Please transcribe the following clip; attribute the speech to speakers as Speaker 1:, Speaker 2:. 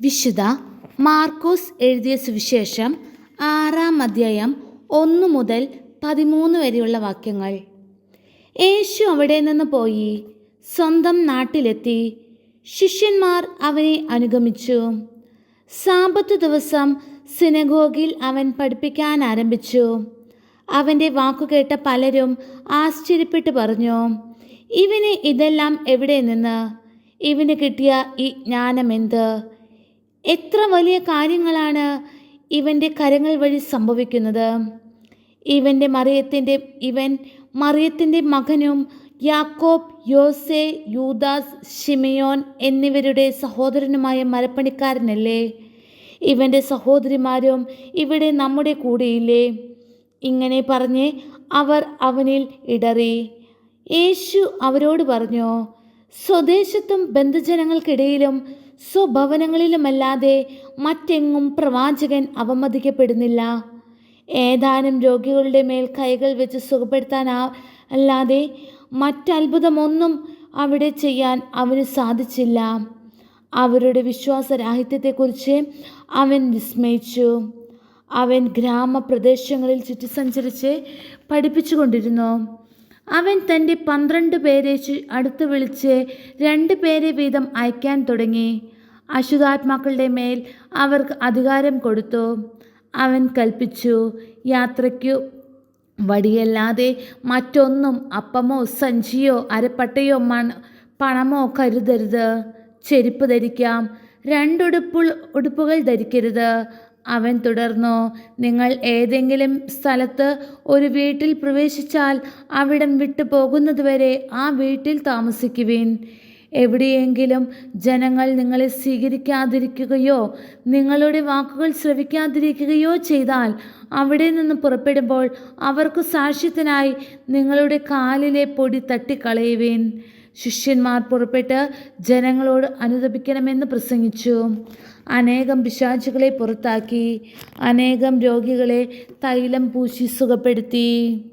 Speaker 1: വിശുദ്ധ മാർക്കോസ് എഴുതിയ സുവിശേഷം ആറാം അധ്യായം ഒന്ന് മുതൽ പതിമൂന്ന് വരെയുള്ള വാക്യങ്ങൾ. യേശു അവിടെ നിന്ന് പോയി സ്വന്തം നാട്ടിലെത്തി. ശിഷ്യന്മാർ അവനെ അനുഗമിച്ചു. സാമ്പത്ത് ദിവസം സിനഗോഗിൽ അവൻ പഠിപ്പിക്കാൻ ആരംഭിച്ചു. അവന്റെ വാക്കുകേട്ട പലരും ആശ്ചര്യപ്പെട്ട് പറഞ്ഞു ഇവന് ഇതെല്ലാം എവിടെ നിന്ന്? ഇവന് കിട്ടിയ ഈ ജ്ഞാനമെന്ത്? എത്ര വലിയ കാര്യങ്ങളാണ് ഇവന്റെ കരങ്ങൾ വഴി സംഭവിക്കുന്നത്? ഇവന്റെ മറിയത്തിന്റെ ഇവൻ മറിയത്തിന്റെ മകനും യാക്കോബ് യോസെ യൂദാസ് ഷിമയോൻ എന്നിവരുടെ സഹോദരനുമായ മരപ്പണിക്കാരനല്ലേ? ഇവന്റെ സഹോദരിമാരും ഇവിടെ നമ്മുടെ കൂടെയില്ലേ? ഇങ്ങനെ പറഞ്ഞ് അവർ അവനിൽ ഇടറി. യേശു അവരോട് പറഞ്ഞു സ്വദേശത്തും ബന്ധുജനങ്ങൾക്കിടയിലും സ്വഭവനങ്ങളിലുമല്ലാതെ മറ്റെങ്ങും പ്രവാചകൻ അവമതിക്കപ്പെടുന്നില്ല. ഏതാനും രോഗികളുടെ മേൽ കൈകൾ വെച്ച് സുഖപ്പെടുത്താൻ അല്ലാതെ മറ്റത്ഭുതമൊന്നും അവിടെ ചെയ്യാൻ അവന് സാധിച്ചില്ല. അവരുടെ വിശ്വാസരാഹിത്യത്തെക്കുറിച്ച് അവൻ വിസ്മയിച്ചു. അവൻ ഗ്രാമപ്രദേശങ്ങളിൽ ചുറ്റി സഞ്ചരിച്ച് പഠിപ്പിച്ചുകൊണ്ടിരുന്നു. അവൻ തന്റെ പന്ത്രണ്ട് പേരെ അടുത്ത് വിളിച്ച് രണ്ട് പേരെ വീതം അയക്കാൻ തുടങ്ങി. അശുദ്ധാത്മാക്കളുടെ മേൽ അവർക്ക് അധികാരം കൊടുത്തു. അവൻ കൽപ്പിച്ചു യാത്രയ്ക്കു വടിയല്ലാതെ മറ്റൊന്നും അപ്പമോ സഞ്ചിയോ അരപ്പട്ടയോ മണ പണമോ കരുതരുത്. ചെരുപ്പ് ധരിക്കാം. രണ്ടുടുപ്പുൾ ഉടുപ്പുകൾ ധരിക്കരുത്. അവൻ തുടർന്നു നിങ്ങൾ ഏതെങ്കിലും സ്ഥലത്ത് ഒരു വീട്ടിൽ പ്രവേശിച്ചാൽ അവിടം വിട്ടു പോകുന്നതുവരെ ആ വീട്ടിൽ താമസിക്കുവിൻ. എവിടെയെങ്കിലും ജനങ്ങൾ നിങ്ങളെ സ്വീകരിക്കാതിരിക്കുകയോ നിങ്ങളുടെ വാക്കുകൾ ശ്രവിക്കാതിരിക്കുകയോ ചെയ്താൽ അവിടെ നിന്ന് പുറപ്പെടുമ്പോൾ അവർക്ക് സാക്ഷ്യത്തിനായി നിങ്ങളുടെ കാലിലെ പൊടി തട്ടിക്കളയുവിൻ. ശിഷ്യന്മാർ പുറപ്പെട്ട് ജനങ്ങളോട് അനുദപിക്കണമെന്ന് പ്രസംഗിച്ചു. അനേകം പിശാചുകളെ പുറത്താക്കി. അനേകം രോഗികളെ തൈലം പൂശി സുഖപ്പെടുത്തി.